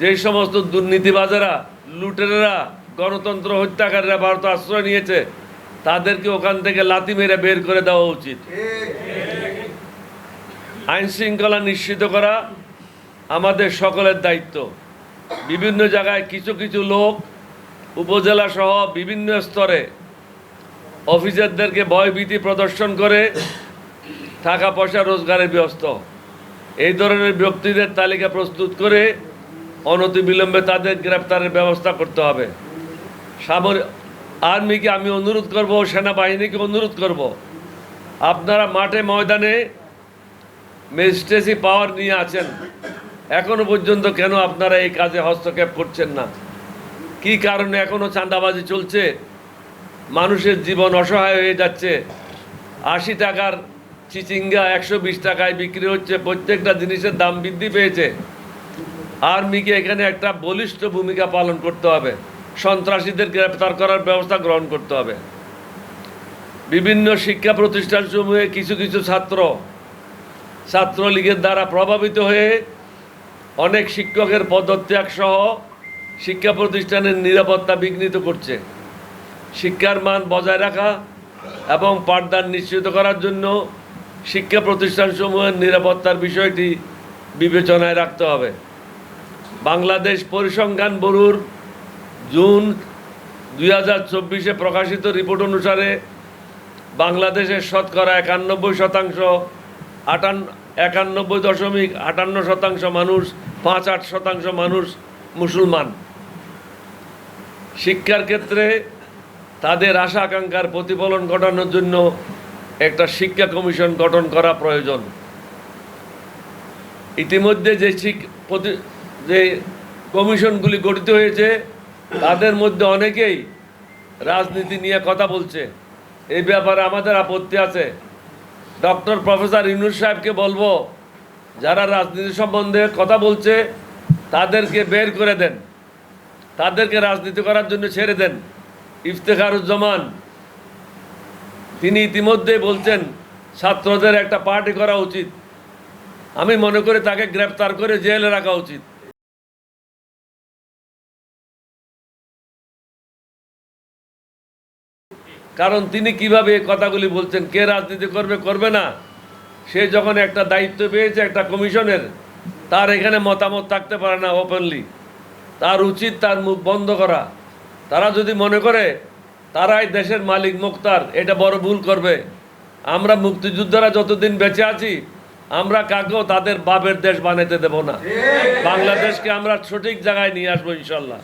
যেই সমস্ত দুর্নীতিবাজেরা লুটেরা গণতন্ত্র হত্যাকারীরা ভারত আশ্রয় নিয়েছে, তাদেরকে ওখান থেকে লাতি মেরে বের করে দেওয়া উচিত। আইন শৃঙ্খলা নিশ্চিত করা আমাদের সকলের দায়িত্ব। বিভিন্ন জায়গায় কিছু কিছু লোক, উপজেলা সহ বিভিন্ন স্তরে অফিসারদেরকে ভয়ভীতি প্রদর্শন করে টাকা পয়সা রোজগারে ব্যস্ত এই ধরনের ব্যক্তিদের তালিকা প্রস্তুত করে অনতিবিলম্বে তাদের গ্রেপ্তারের ব্যবস্থা করতে হবে। সামরিক আর্মিকে আমি অনুরোধ করব, সেনাবাহিনীকে অনুরোধ করব, আপনারা মাঠে ময়দানে ম্যাজিস্ট্রেসি পাওয়ার নিয়ে আছেন। এখনও পর্যন্ত কেন আপনারা এই কাজে হস্তক্ষেপ করছেন না? কি কারণে এখনও চাঁদাবাজি চলছে? মানুষের জীবন অসহায় হয়ে যাচ্ছে। আশি টাকার চিচিঙ্গা একশো বিশ টাকায় বিক্রি হচ্ছে, প্রত্যেকটা জিনিসের দাম বৃদ্ধি পেয়েছে। আর্মিকে এখানে একটা বলিষ্ঠ ভূমিকা পালন করতে হবে। সন্ত্রাসীদের গ্রেপ্তার করার ব্যবস্থা গ্রহণ করতে হবে। বিভিন্ন শিক্ষা প্রতিষ্ঠানসমূহে কিছু কিছু ছাত্র, ছাত্রলীগের দ্বারা প্রভাবিত হয়ে অনেক শিক্ষকের পদত্যাগ সহ শিক্ষা প্রতিষ্ঠানের নিরাপত্তা বিঘ্নিত করছে। শিক্ষার মান বজায় রাখা এবং পাঠদান নিশ্চিত করার জন্য শিক্ষা প্রতিষ্ঠানসমূহের নিরাপত্তার বিষয়টি বিবেচনায় রাখতে হবে। বাংলাদেশ পরিসংখ্যান ব্যুরোর জুন দুই হাজার চব্বিশে প্রকাশিত রিপোর্ট অনুসারে বাংলাদেশের শতকরা একানব্বই শতাংশ, আটান, একানব্বই দশমিক আটান্ন শতাংশ মানুষ, পাঁচ আট শতাংশ মানুষ মুসলমান। শিক্ষার ক্ষেত্রে তাদের আশা আকাঙ্ক্ষার প্রতিফলন ঘটানোর জন্য একটা শিক্ষা কমিশন গঠন করা প্রয়োজন। ইতিমধ্যে যে শিক- প্রতি- যে কমিশনগুলি গঠিত হয়েছে, তাদের মধ্যে অনেকেই রাজনীতি নিয়ে কথা বলছে। এই ব্যাপারে আমাদের আপত্তি আছে। ডক্টর প্রফেসর ইউনুস সাহেবকে বলব, যারা রাজনীতি সম্বন্ধে কথা বলছে, তাদেরকে বের করে দেন। তাদেরকে রাজনীতি করার জন্য ছেড়ে দেন। ইফতেখারুজ্জামান, তিনি ইতিমধ্যে বলছেন, ছাত্রদের একটা পার্টি করা উচিত। আমি মনে করি তাকে গ্রেপ্তার করে জেলে রাখা উচিত। কারণ তিনি কীভাবে এই কথাগুলি বলছেন কে রাজনীতি করবে করবে না। সে যখন একটা দায়িত্ব পেয়েছে একটা কমিশনের তার এখানে মতামত থাকতে পারে না ওপেনলি তার উচিত তার মুখ বন্ধ করা। তারা যদি মনে করে তারাই দেশের মালিক মুক্তার এটা বড় ভুল করবে। আমরা মুক্তিযোদ্ধারা যতদিন বেঁচে আছি আমরা কাকেও তাদের বাপের দেশ বানাতে দেব না। বাংলাদেশকে আমরা সঠিক জায়গায় নিয়ে আসব ইনশাল্লাহ।